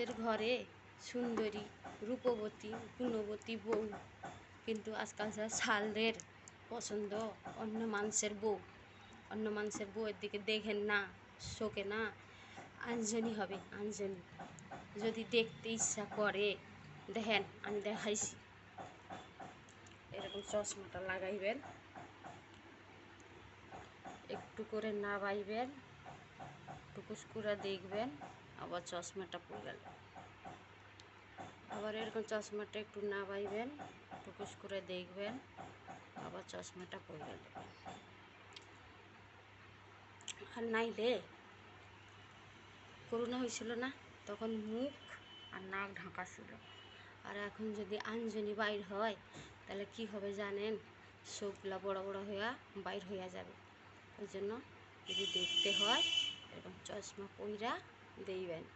নিজের ঘরে সুন্দরী, রূপবতী, গুণবতী বউ। কিন্তু আজকালকার শালদের পছন্দ, অন্য মানুষের বউ, অন্য মানুষের বউয়ের দিকে দেখেন না, শোকে না আঞ্জনি হবে আঞ্জনি যদি দেখতে ইচ্ছা করে, দেখেন, আমি দেখাইছি। এরকম চশমাটা লাগাইবেন। একটু করে না বাইবেন টুকুস করে দেখবেন। আবার চশমাটা পড়ে গেল। আবার এরকম চশমাটা একটু না বাইবেন টুকুস করে দেখবেন, আবার চশমাটা পড়ে গেল। আর নাইলে করোনা হয়েছিল না, তখন মুখ আর নাক ঢাকা ছিল। আর এখন যদি আঞ্জনি বাইর হয়, তাহলে কি হবে জানেন? চোখগুলা বড় বড় হইয়া বাইর হইয়া যাবে। ওই জন্য যদি দেখতে হয়, এরকম চশমা পইরা the event.